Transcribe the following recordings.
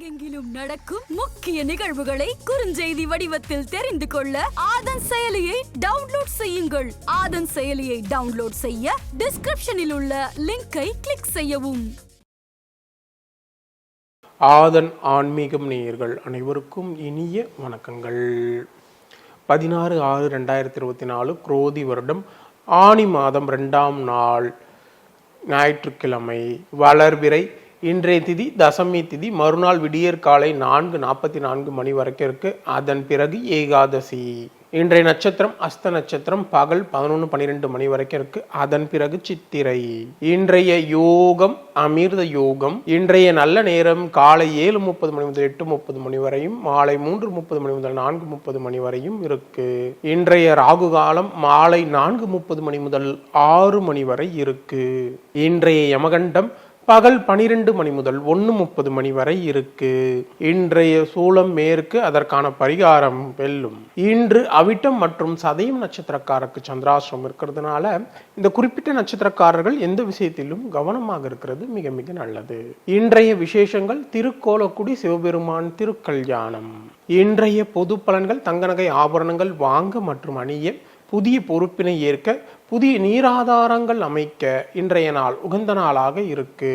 உலகெங்கிலும் நடக்கும் முக்கிய நிகழ்வுகளை குறுஞ்செய்தி வடிவத்தில் தெரிந்து கொள்ள ஆதன் செயலியை டவுன்லோட் செய்யுங்கள். ஆதன் செயலியை டவுன்லோட் செய்ய டிஸ்கிரிப்ஷனில் உள்ள லிங்கை கிளிக் செய்யவும். ஆதன் ஆன்மீகம் நேயர்கள் அனைவருக்கும் இனிய வணக்கங்கள். பதினாறு ஆறு ரெண்டாயிரத்தி இருபத்தி நாலு குரோதி வருடம் ஆனி மாதம் ரெண்டாம் நாள் ஞாயிற்றுக்கிழமை வளர்பிறை இன்றைய திதி தசமி திதி மறுநாள் விடியற் காலை நான்கு நாற்பத்தி நான்கு மணி வரைக்கும் இருக்கு. அதன் பிறகு ஏகாதசி. இன்றைய நட்சத்திரம் அஸ்த நட்சத்திரம் பகல் பதினொன்று பன்னிரெண்டு மணி வரைக்கும் இருக்கு. அதன் பிறகு சித்திரை. இன்றைய யோகம் அமிர்த யோகம். இன்றைய நல்ல நேரம் காலை ஏழு முப்பது மணி முதல் எட்டு முப்பது மணி வரையும் மாலை மூன்று முப்பது மணி முதல் நான்கு முப்பது மணி வரையும் இருக்கு. இன்றைய ராகு காலம் மாலை நான்கு முப்பது மணி முதல் ஆறு மணி வரை இருக்கு. இன்றைய யமகண்டம் பகல் பனிரெண்டு மணி முதல் ஒன்று முப்பது மணி வரை இருக்கு. இன்றைய சூலம் மேற்கு அதற்கான பரிகாரம் வெல்லும். இன்று அவிட்டம் மற்றும் சதயம் நட்சத்திரக்காரருக்கு சந்திராசிரம் இருக்கிறதுனால இந்த குறிப்பிட்ட நட்சத்திரக்காரர்கள் எந்த விஷயத்திலும் கவனமாக இருக்கிறது மிக மிக நல்லது. இன்றைய விசேஷங்கள் திருக்கோலக்குடி சிவபெருமான் திருக்கல்யாணம். இன்றைய பொது பலன்கள் தங்க நகை ஆபரணங்கள் வாங்க மற்றும் அணிய புதிய பொறுப்பினை ஏற்க புதிய நீராதாரங்கள் அமைக்க இன்றைய நாள் உகந்த நாளாக இருக்கு.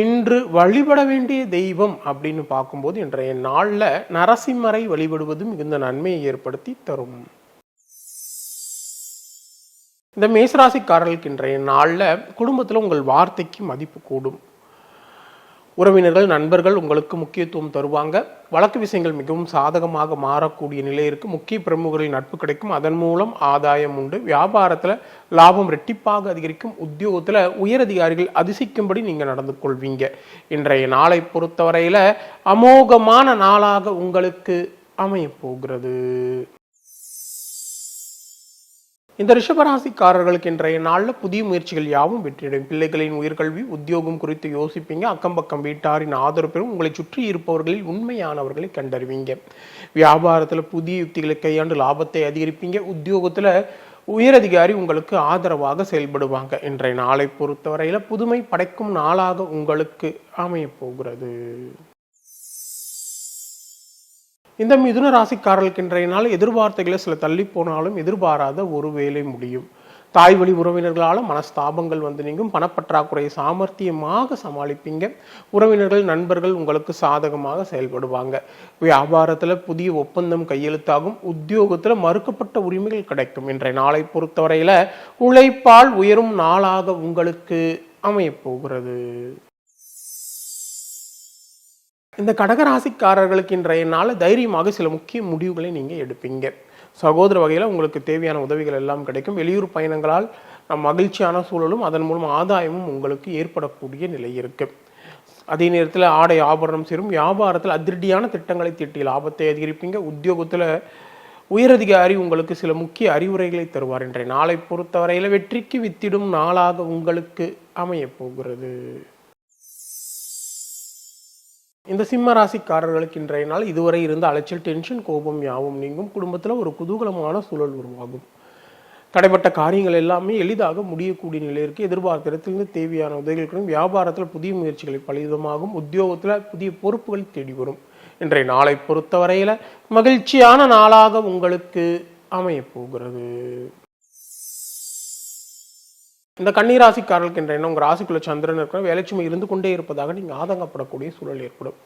இன்று வழிபட வேண்டிய தெய்வம் அப்படின்னு பார்க்கும்போது இன்றைய நாளில் நரசிம்மரை வழிபடுவது மிகுந்த நன்மையை ஏற்படுத்தி தரும். இந்த மேசராசிக்காரர்களுக்கு இன்றைய நாளில் குடும்பத்தில் உங்கள் வார்த்தைக்கு மதிப்பு கூடும். உறவினர்கள் நண்பர்கள் உங்களுக்கு முக்கியத்துவம் தருவாங்க. வழக்கு விஷயங்கள் மிகவும் சாதகமாக மாறக்கூடிய நிலை இருக்கு. முக்கிய பிரமுகர்களின் நட்பு கிடைக்கும். அதன் மூலம் ஆதாயம் உண்டு. வியாபாரத்தில் லாபம் ரெட்டிப்பாக அதிகரிக்கும். உத்தியோகத்தில் உயரதிகாரிகள் அதிசிக்கும்படி நீங்கள் நடந்து கொள்வீங்க. இன்றைய நாளை பொறுத்தவரையில் அமோகமான நாளாக உங்களுக்கு அமையப்போகிறது இந்த ரிஷபராசிக்காரர்களுக்கு இன்றைய நாளில் புதிய முயற்சிகள் யாவும் வெற்றியடையும். பிள்ளைகளின் உயர்கல்வி உத்தியோகம் குறித்து யோசிப்பீங்க. அக்கம் பக்கம் வீட்டாரின் ஆதரவு பெறும். உங்களை சுற்றி இருப்பவர்களில் உண்மையானவர்களை கண்டறிவீங்க. வியாபாரத்தில் புதிய யுக்திகளை கையாண்டு லாபத்தை அதிகரிப்பீங்க. உத்தியோகத்தில் உயரதிகாரி உங்களுக்கு ஆதரவாக செயல்படுவாங்க. இன்றைய நாளை பொறுத்தவரையில் புதுமை படைக்கும் நாளாக உங்களுக்கு அமையப் போகிறது. இந்த மிதுன ராசிக்காரர்களுக்கு இன்றைய நாள் எதிர்பார்த்தைகளை சில தள்ளி போனாலும் எதிர்பாராத ஒரு வேலை முடியும். தாய் வழி உறவினர்களால் மனஸ்தாபங்கள் வந்து நீங்கும். பணப்பற்றாக்குறையை சாமர்த்தியமாக சமாளிப்பீங்க. உறவினர்கள் நண்பர்கள் உங்களுக்கு சாதகமாக செயல்படுவாங்க. வியாபாரத்தில் புதிய ஒப்பந்தம் கையெழுத்தாகும். உத்தியோகத்தில் மறுக்கப்பட்ட உரிமைகள் கிடைக்கும். இன்றைய நாளை பொறுத்தவரையில் உழைப்பால் உயரும் நாளாக உங்களுக்கு அமையப் போகிறது இந்த கடகராசிக்காரர்களுக்கு இன்றைய நாள் தைரியமாக சில முக்கிய முடிவுகளை நீங்கள் எடுப்பீங்க. சகோதர வகையில் உங்களுக்கு தேவையான உதவிகள் எல்லாம் கிடைக்கும். வெளியூர் பயணங்களால் நம் மகிழ்ச்சியான சூழலும் அதன் மூலம் ஆதாயமும் உங்களுக்கு ஏற்படக்கூடிய நிலை இருக்கு. அதே நேரத்தில் ஆடை ஆபரணம் சேரும். வியாபாரத்தில் அதிரடியான திட்டங்களை தீட்டி லாபத்தை அதிகரிப்பீங்க. உத்தியோகத்தில் உயரதிகாரி உங்களுக்கு சில முக்கிய அறிவுரைகளை தருவார். இன்றைய நாளை பொறுத்தவரையில் வெற்றிக்கு வித்திடும் நாளாக உங்களுக்கு அமையப் போகிறது. இந்த சிம்ம ராசிக்காரர்களுக்கு இன்றைய நாள் இதுவரை இருந்த அலைச்சல் டென்ஷன் கோபம் யாவும் நீங்கும். குடும்பத்தில் ஒரு குதூகலமான சூழல் உருவாகும். தடைப்பட்ட காரியங்கள் எல்லாமே எளிதாக முடியக்கூடிய நிலை இருக்கு எதிர்பார்த்த இடத்திலிருந்து தேவையான உதவிகளுக்கும் வியாபாரத்தில் புதிய முயற்சிகளை பலிதமாகும் உத்தியோகத்தில் புதிய பொறுப்புகள் தேடி வரும் இன்றைய நாளை பொறுத்தவரையில் மகிழ்ச்சியான நாளாக உங்களுக்கு அமையப் போகிறது. இந்த கன்னிராசிக்காரர்களுக்கு என்ற எண்ணம் உங்கள் ராசிக்குள்ள சந்திரன் இருக்கிற வேலைச்சுமை இருந்து கொண்டே இருப்பதாக நீங்கள் ஆதங்கப்படக்கூடிய சூழல் ஏற்படும்.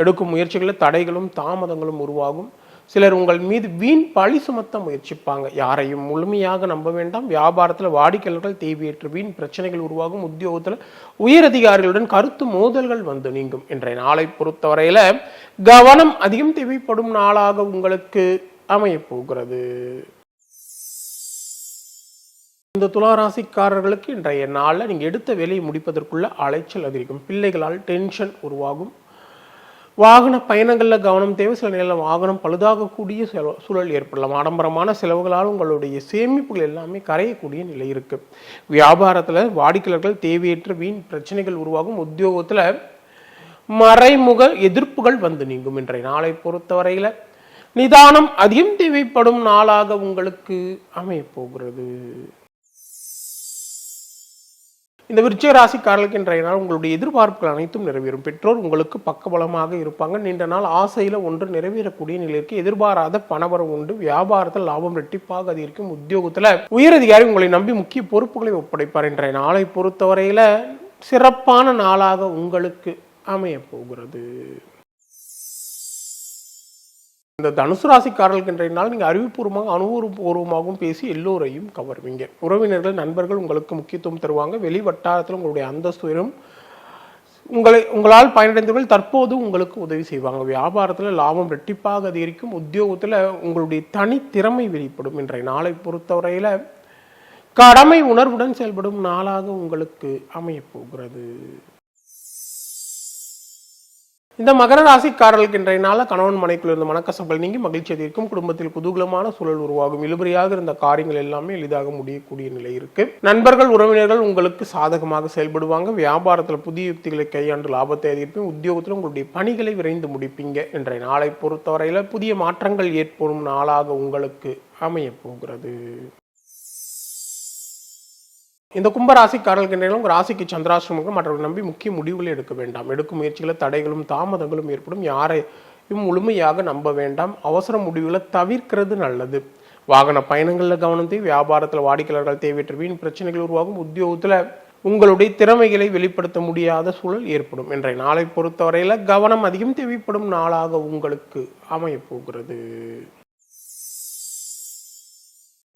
எடுக்கும் முயற்சிகளில் தடைகளும் தாமதங்களும் உருவாகும். சிலர் உங்கள் மீது வீண் பழி சுமத்த முயற்சிப்பாங்க. யாரையும் முழுமையாக நம்ப வேண்டாம். வியாபாரத்தில் வாடிக்கையாளர்கள் தேவையற்ற வீண் பிரச்சனைகள் உருவாகும். உத்தியோகத்தில் உயரதிகாரிகளுடன் கருத்து மோதல்கள் வந்து நீங்கும். இன்றைய நாளை பொறுத்தவரையில கவனம் அதிகம் தேவைப்படும் நாளாக உங்களுக்கு அமையப் போகிறது. இந்த துளாராசிக்காரர்களுக்கு இன்றைய நாளில் நீங்கள் எடுத்த வேலையை முடிப்பதற்குள்ள அலைச்சல் அதிகரிக்கும். பிள்ளைகளால் டென்ஷன் உருவாகும். வாகன பயணங்களில் கவனம் தேவை. சில நேரம் வாகனம் பழுதாகக்கூடிய சூழல் ஏற்படலாம். ஆடம்பரமான செலவுகளால் உங்களுடைய சேமிப்புகள் எல்லாமே கரையக்கூடிய நிலை இருக்கு. வியாபாரத்தில் வாடிக்கையாளர்கள் தேவையற்ற வீண் பிரச்சனைகள் உருவாகும். உத்தியோகத்தில் மறைமுக எதிர்ப்புகள் வந்து நீங்கும் இன்றைய நாளை பொறுத்தவரையில். நிதானம் அதிகம் தேவைப்படும் நாளாக உங்களுக்கு அமையப்போகிறது இந்த விருச்சிக ராசிக்காரர்களுக்கு இன்றைய நாள் உங்களுடைய எதிர்பார்ப்புகள் அனைத்தும் நிறைவேறும். பெற்றோர் உங்களுக்கு பக்கபலமாக இருப்பாங்க. நீண்ட நாள் ஆசையில் ஒன்று நிறைவேறக்கூடிய நிலைக்கு எதிர்பாராத பணவரம் உண்டு. வியாபாரத்தில் லாபம் ரெட்டிப்பாக அதிகரிக்கும் உத்தியோகத்தில் உயரதிகாரி உங்களை நம்பி முக்கிய பொறுப்புகளை ஒப்படைப்பார் இன்றைய நாளை பொறுத்தவரையில் சிறப்பான நாளாக உங்களுக்கு அமைய போகிறது. இந்த தனுசு ராசிக்காரர்களுக்கு இன்றைய நாள் நீங்கள் அறிவுபூர்வமாக அனுபவபூர்வமாகவும் பேசி எல்லோரையும் கவர்வீங்க. உறவினர்கள் நண்பர்கள் உங்களுக்கு முக்கியத்துவம் தருவாங்க. வெளி வட்டாரத்தில் உங்களுடைய அந்தஸ்துவரும் உங்களை உங்களால் பயனடைந்தவர்கள் தற்போது உங்களுக்கு உதவி செய்வாங்க. வியாபாரத்தில் லாபம் ரெட்டிப்பாக அதிகரிக்கும். உத்தியோகத்தில் உங்களுடைய தனித்திறமை வெளிப்படும். இன்றைய நாளை பொறுத்தவரையில் கடமை உணர்வுடன் செயல்படும் நாளாக உங்களுக்கு அமையப் போகிறது. இந்த மகர ராசிக்காரர்களுக்கு இன்றைய நாள கணவன் மனைக்குள் இருந்த மனக்கசப்பல் நீங்கி மகிழ்ச்சி அதிகரிக்கும். குடும்பத்தில் குதூகலமான சூழல் உருவாகும். இழுபறியாக இருந்த காரியங்கள் எல்லாமே எளிதாக முடியக்கூடிய நிலை இருக்கு. நண்பர்கள் உறவினர்கள் உங்களுக்கு சாதகமாக செயல்படுவாங்க. வியாபாரத்தில் புதிய யுக்திகளை கையாண்டு லாபத்தை அதிகரிப்பீங்க. உத்தியோகத்தில் உங்களுடைய பணிகளை விரைந்து முடிப்பீங்க. இன்றைய நாளை பொறுத்தவரையில புதிய மாற்றங்கள் ஏற்படும் நாளாக உங்களுக்கு அமைய போகிறது. இந்த கும்பராசி நேரம் உங்கள் ராசிக்கு சந்திராசிரமங்களும் மற்றவர்கள் நம்பி முக்கிய முடிவுகளை எடுக்க வேண்டாம். எடுக்கும் முயற்சிகளை தடைகளும் தாமதங்களும் ஏற்படும். யாரையும் முழுமையாக நம்ப வேண்டாம். அவசர முடிவுகளை தவிர்க்கிறது நல்லது. வாகன பயணங்களில் கவனத்தை வியாபாரத்தில் வாடிக்கையாளர்கள் தேவையற்ற வீண் பிரச்சனைகள் உருவாகும். உத்தியோகத்தில் உங்களுடைய திறமைகளை வெளிப்படுத்த முடியாத சூழல் ஏற்படும். இன்றைய நாளை பொறுத்தவரையில் கவனம் அதிகம் தேவைப்படும் நாளாக உங்களுக்கு அமையப் போகிறது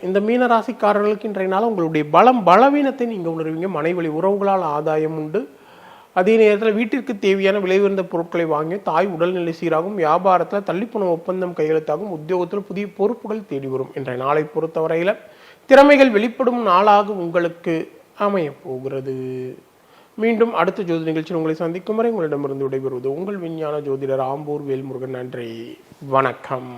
இந்த மீனராசிக்காரர்களுக்கு இன்றைய நாள் உங்களுடைய பலம் பலவீனத்தை நீங்கள் உணர்வீங்க. மனைவழி உறவுகளால் ஆதாயம் உண்டு. அதே நேரத்தில் வீட்டிற்கு தேவையான விலை உயர்ந்த பொருட்களை வாங்கி தாய் உடல்நிலை சீராகும் வியாபாரத்தில் தள்ளிப்போன ஒப்பந்தம் கையெழுத்தாகும் உத்தியோகத்தில் புதிய பொறுப்புகள் தேடி வரும். இன்றைய நாளை பொறுத்தவரையில் திறமைகள் வெளிப்படும் நாளாக உங்களுக்கு அமையப்போகிறது மீண்டும் அடுத்த ஜோதி நிகழ்ச்சியில் உங்களை சந்திக்கும் வரை உங்களிடமிருந்து விடைபெறுவது உங்கள் விஞ்ஞான ஜோதிடர் ஆம்பூர் வேல்முருகன் நன்றி. வணக்கம்.